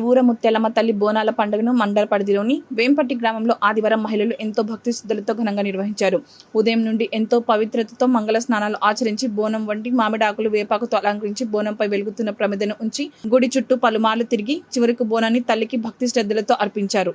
ముత్యాలమ్మ తల్లి బోనాల పండుగను మండల పరిధిలోని వేంపట్టి గ్రామంలో ఆదివారం మహిళలు ఎంతో భక్తి శ్రద్ధలతో ఘనంగా నిర్వహించారు. ఉదయం నుండి ఎంతో పవిత్రతతో మంగళ స్నానాలు ఆచరించి బోనం వంటి మామిడాకులు వేపాకుతో అలంకరించి బోనంపై వెలుగుతున్న ప్రమిదను ఉంచి గుడి చుట్టూ పలుమార్లు తిరిగి చివరకు బోనాన్ని తల్లికి భక్తి శ్రద్ధలతో అర్పించారు.